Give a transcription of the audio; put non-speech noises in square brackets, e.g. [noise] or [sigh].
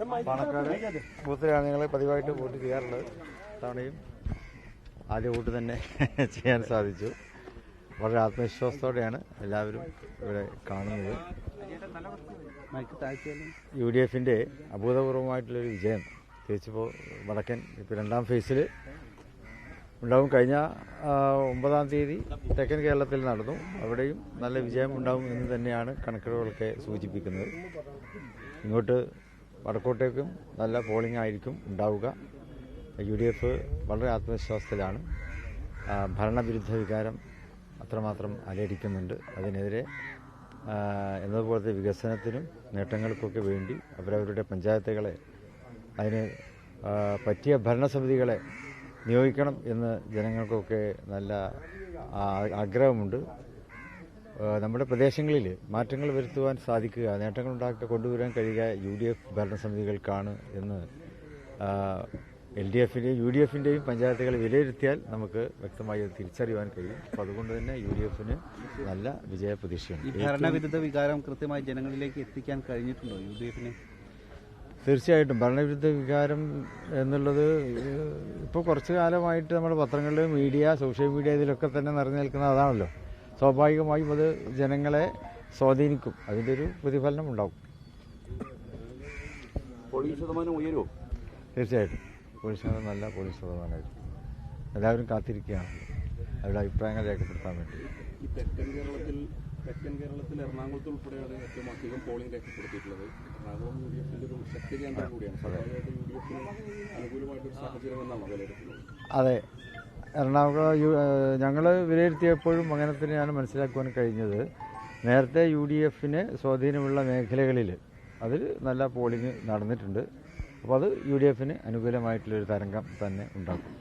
പാണക്കാട് ബൂത്തിലാണ് ഞങ്ങൾ പതിവായിട്ട് വോട്ട് ചെയ്യാറുള്ളത്. തവണയും ആദ്യ വോട്ട് തന്നെ [laughs] ചെയ്യാൻ സാധിച്ചു. വളരെ ആത്മവിശ്വാസത്തോടെയാണ് എല്ലാവരും ഇവിടെ കാണുന്നത്. യു ഡി എഫിന്റെ അഭൂതപൂർവമായിട്ടുള്ളൊരു വിജയം തിരിച്ചിപ്പോൾ വടക്കൻ ഇപ്പോൾ രണ്ടാം ഫേസിൽ ഉണ്ടാവും. കഴിഞ്ഞ ഒമ്പതാം തീയതി തെക്കൻ കേരളത്തിൽ നടന്നു. അവിടെയും നല്ല വിജയം ഉണ്ടാവും എന്ന് തന്നെയാണ് കണക്കുകളൊക്കെ സൂചിപ്പിക്കുന്നത്. ഇങ്ങോട്ട് വടക്കോട്ടേക്കും നല്ല പോളിംഗ് ആയിരിക്കും ഉണ്ടാവുക. യു ഡി എഫ് വളരെ ആത്മവിശ്വാസത്തിലാണ്. ഭരണവിരുദ്ധ വികാരം അത്രമാത്രം അലയടിക്കുന്നുണ്ട് അതിനെതിരെ എന്നതുപോലത്തെ വികസനത്തിനും നേട്ടങ്ങൾക്കൊക്കെ വേണ്ടി അവരവരുടെ പഞ്ചായത്തുകളെ അതിന് പറ്റിയ ഭരണസമിതികളെ നിയോഗിക്കണം എന്ന് ജനങ്ങൾക്കൊക്കെ നല്ല ആഗ്രഹമുണ്ട്. നമ്മുടെ പ്രദേശങ്ങളിൽ മാറ്റങ്ങൾ വരുത്തുവാൻ സാധിക്കുക നേട്ടങ്ങൾ ഉണ്ടാക്കി കൊണ്ടുവരാൻ കഴിയുക യു ഡി എഫ് ഭരണസമിതികൾക്കാണ് എന്ന് എൽ ഡി എഫിന്റെയും യു ഡി എഫിന്റെയും പഞ്ചായത്തുകൾ വിലയിരുത്തിയാൽ നമുക്ക് വ്യക്തമായി അത് തിരിച്ചറിയുവാൻ കഴിയും. അപ്പോൾ അതുകൊണ്ട് തന്നെ യു ഡി എഫിന് നല്ല വിജയ പ്രതീക്ഷയുണ്ട് ഭരണവിരുദ്ധ വികാരം കൃത്യമായി ജനങ്ങളിലേക്ക് എത്തിക്കാൻ കഴിഞ്ഞിട്ടുണ്ടോ യു ഡി എഫിന്? തീർച്ചയായിട്ടും. ഭരണവിരുദ്ധ വികാരം എന്നുള്ളത് ഇപ്പോൾ കുറച്ചു കാലമായിട്ട് നമ്മുടെ പത്രങ്ങളിലും മീഡിയ സോഷ്യൽ മീഡിയ ഇതിലൊക്കെ തന്നെ നിറഞ്ഞു നിൽക്കുന്ന അതാണല്ലോ. സ്വാഭാവികമായും അത് ജനങ്ങളെ സ്വാധീനിക്കും. അതിന്റെ ഒരു പ്രതിഫലനം ഉണ്ടാവും. പോളിംഗ് ശതമാനം ഉയരുമോ തീർച്ചയായിട്ടും. പോലീസ് ശതമാനം നല്ല പോലീസ് ശതമാനമായിരിക്കും. എല്ലാവരും കാത്തിരിക്കുകയാണ്. അവരുടെ അഭിപ്രായങ്ങൾ രേഖപ്പെടുത്താൻ വേണ്ടി. ഈ തെക്കൻ കേരളത്തിൽ തെക്കൻ കേരളത്തിൽ എറണാകുളത്ത് ഉൾപ്പെടെയാണ് ഏറ്റവും അധികം പോളിംഗ് രേഖപ്പെടുത്തിയിട്ടുള്ളത്. എറണാകുളം യു ഡി എഫിന്റെ ഒരു ശക്തി കേന്ദ്രം കൂടിയാണ്. സ്വാഭാവികമായിട്ടും യു ഡി എഫിന് അനുകൂലമായിട്ടൊരു സാഹചര്യം എന്നാണ് വിലയിരുത്തുന്നത്? അതെ. എറണാകുളം ഞങ്ങൾ വിലയിരുത്തിയപ്പോഴും അങ്ങനെ തന്നെയാണ് മനസ്സിലാക്കുവാൻ കഴിഞ്ഞത്. നേരത്തെ യു ഡി എഫിന് സ്വാധീനമുള്ള മേഖലകളിൽ അതിൽ നല്ല പോളിംഗ് നടന്നിട്ടുണ്ട്. അപ്പോൾ അത് യു ഡി എഫിന് അനുകൂലമായിട്ടുള്ളൊരു തരംഗം തന്നെ ഉണ്ടാക്കും.